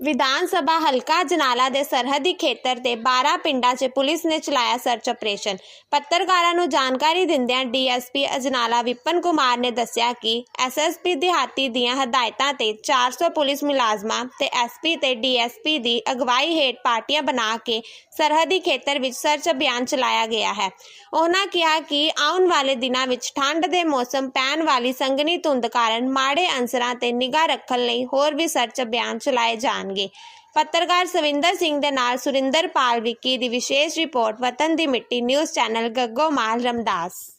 ਵਿਧਾਨ ਸਭਾ ਹਲਕਾ ਜਨਾਲਾ ਦੇ ਸਰਹੱਦੀ ਖੇਤਰ ਦੇ 12 ਪਿੰਡਾਂ 'ਚ ਪੁਲਿਸ ਨੇ ਚਲਾਇਆ ਸਰਚ ਆਪਰੇਸ਼ਨ। ਪੱਤਰਕਾਰਾਂ ਨੂੰ ਜਾਣਕਾਰੀ ਦਿੰਦਿਆਂ ਡੀਐਸਪੀ ਅਜਨਾਲਾ ਵਿਪਨ ਕੁਮਾਰ ਨੇ ਦੱਸਿਆ ਕਿ ਐਸਐਸਪੀ ਦਿਹਾਤੀ ਦੀਆਂ ਹਦਾਇਤਾਂ ਤੇ 400 ਪੁਲਿਸ ਮੁਲਾਜ਼ਮਾਂ ਤੇ ਐਸਪੀ ਤੇ ਡੀਐਸਪੀ ਦੀ ਅਗਵਾਈ ਹੇਠ ਪਾਰਟੀਆਂ ਬਣਾ ਕੇ ਸਰਹੱਦੀ ਖੇਤਰ ਵਿੱਚ ਸਰਚ ਅਭਿਆਨ ਚਲਾਇਆ ਗਿਆ ਹੈ। ਉਹਨਾਂ ਕਿਹਾ ਕਿ ਆਉਣ ਵਾਲੇ ਦਿਨਾਂ ਵਿੱਚ ਠੰਡ ਦੇ ਮੌਸਮ ਪੈਣ ਵਾਲੀ ਸੰਘਣੀ ਧੁੰਦ ਕਾਰਨ ਮਾੜੇ ਅੰਸਰਾਂ ਤੇ ਨਿਗਾਹ ਰੱਖਣ ਲਈ ਹੋਰ ਵੀ ਸਰਚ ਅਭਿਆਨ ਚਲਾਏ ਜਾਣ। ਜਾਣਗੇ। ਪੱਤਰਕਾਰ ਸਵਿੰਦਰ ਸਿੰਘ ਦੇ ਨਾਲ ਸੁਰਿੰਦਰ ਪਾਲ ਵਿੱਕੀ ਦੀ ਵਿਸ਼ੇਸ਼ ਰਿਪੋਰਟ, ਵਤਨ ਦੀ ਮਿੱਟੀ, ਨਿਊਜ਼ ਚੈਨਲ ਗੱਗੋ ਮਾਲ ਰਮਦਾਸ।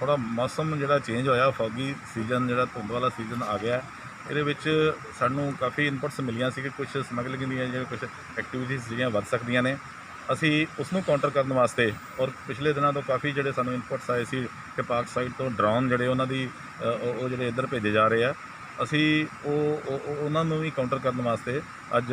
ਥੋੜਾ ਮੌਸਮ ਜਿਹੜਾ ਚੇਂਜ ਹੋਇਆ ਫੌਗੀ ਸੀਜ਼ਨ ਜਿਹੜਾ ਧੁੰਦ ਵਾਲਾ ਸੀਜ਼ਨ ਆ ਗਿਆ। ਇਹਦੇ ਵਿੱਚ ਸਾਨੂੰ ਕਾਫੀ ਇਨਪੁਟਸ ਮਿਲੀਆਂ ਸੀ ਕਿ ਕੁਝ ਸਮਗਲਿੰਗ ਦੀਆਂ ਜਿਹੜੀਆਂ ਕੁਝ ਐਕਟੀਵਿਟੀਜ਼ ਜਿਹੜੀਆਂ ਵੱਧ ਸਕਦੀਆਂ ਨੇ। ਅਸੀਂ ਉਸ ਨੂੰ ਕਾਊਂਟਰ ਕਰਨ ਵਾਸਤੇ ਔਰ ਪਿਛਲੇ ਦਿਨਾਂ ਤੋਂ ਕਾਫੀ ਜਿਹੜੇ ਸਾਨੂੰ ਇਨਪੁਟਸ ਆਏ ਸੀ ਕਿ ਪਾਕ ਸਾਈਡ ਤੋਂ ਡਰੋਨ ਜਿਹੜੇ ਉਹਨਾਂ ਦੀ ਉਹ ਜਿਹੜੇ ਇੱਧਰ ਭੇਜੇ ਜਾ ਰਹੇ ਆ। ਅਸੀਂ ਉਹ ਉਹਨਾਂ ਨੂੰ ਵੀ ਕਾਊਂਟਰ ਕਰਨ ਵਾਸਤੇ ਅੱਜ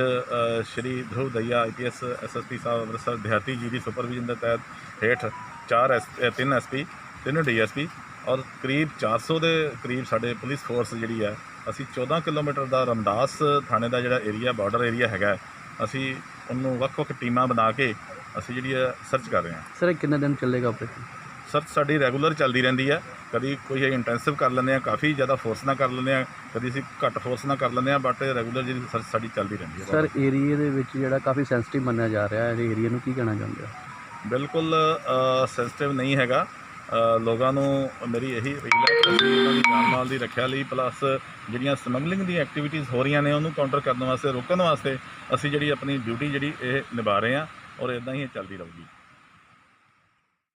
ਸ਼੍ਰੀ ਧਰੁਵ ਦਈਆ ਆਈਪੀਐਸ ਐਸਐਸਪੀ ਸਾਹਿਬ ਅੰਮ੍ਰਿਤਸਰ ਦਿਹਾਤੀ ਜੀ ਦੀ ਸੁਪਰਵਿਜ਼ਨ ਦੇ ਤਹਿਤ ਹੇਠ ਚਾਰ ਐਸ ਅ, ਤਿੰਨ ਐਸਪੀ ਤਿੰਨ ਡੀਐਸਪੀ ਔਰ ਕਰੀਬ 400 ਦੇ ਕਰੀਬ ਸਾਡੇ ਪੁਲਿਸ ਫੋਰਸ ਜਿਹੜੀ ਹੈ ਅਸੀਂ 14 ਕਿਲੋਮੀਟਰ ਦਾ ਰਮਦਾਸ ਥਾਣੇ ਦਾ ਜਿਹੜਾ ਏਰੀਆ ਬਾਰਡਰ ਏਰੀਆ ਹੈਗਾ ਅਸੀਂ ਉਹਨੂੰ ਵੱਖ-ਵੱਖ ਟੀਮਾਂ ਬਣਾ ਕੇ ਅਸੀਂ ਜਿਹੜੀ ਹੈ ਸਰਚ ਕਰ ਰਹੇ ਹਾਂ। ਸਰ ਕਿੰਨੇ ਦਿਨ ਚੱਲੇਗਾ ਆਪਰੇਸ਼ਨ? ਸਰਚ ਸਾਡੀ ਰੈਗੂਲਰ ਚੱਲਦੀ ਰਹਿੰਦੀ ਹੈ ਕਦੀ ਕੋਈ ਇੰਟੈਂਸਿਵ ਕਰ ਲੈਂਦੇ ਆ ਕਾਫੀ ਜ਼ਿਆਦਾ ਫੋਰਸ ਨਾਲ ਕਰ ਲੈਂਦੇ ਆ ਕਦੀ ਅਸੀਂ ਘੱਟ ਫੋਰਸ ਨਾਲ ਕਰ ਲੈਂਦੇ ਆ ਬਟ ਰੈਗੂਲਰ ਜਿਹੜੀ ਸਰਚ ਸਾਡੀ ਚੱਲਦੀ ਰਹਿੰਦੀ ਹੈ। ਸਰ ਏਰੀਏ ਦੇ ਵਿੱਚ ਜਿਹੜਾ ਕਾਫੀ ਸੈਂਸਿਟਿਵ ਮੰਨਿਆ ਜਾ ਰਿਹਾ ਹੈ ਇਹ ਏਰੀਆ ਨੂੰ ਕੀ ਕਹਿਣਾ ਚਾਹੁੰਦੇ ਹੋ? ਬਿਲਕੁਲ ਸੈਂਸਿਟਿਵ ਨਹੀਂ ਹੈਗਾ। ਲੋਕਾਂ ਨੂੰ ਮੇਰੀ ਇਹੀ ਅਪੀਲ ਹੈ ਕਿ ਅਸੀਂ ਉਹਨਾਂ ਦੀ ਜਾਨ ਮਾਲ ਦੀ ਰੱਖਿਆ ਲਈ ਪਲੱਸ ਜਿਹੜੀਆਂ ਸਮਗਲਿੰਗ ਦੀਆਂ ਐਕਟੀਵਿਟੀਜ਼ ਹੋ ਰਹੀਆਂ ਨੇ ਉਹਨੂੰ ਕਾਊਂਟਰ ਕਰਨ ਵਾਸਤੇ, ਰੋਕਣ ਵਾਸਤੇ ਅਸੀਂ ਜਿਹੜੀ ਆਪਣੀ ਡਿਊਟੀ ਜਿਹੜੀ ਇਹ ਨਿਭਾ ਰਹੇ ਹਾਂ ਔਰ ਇਦਾਂ ਹੀ ਇਹ ਚੱਲਦੀ ਰਹੂਗੀ।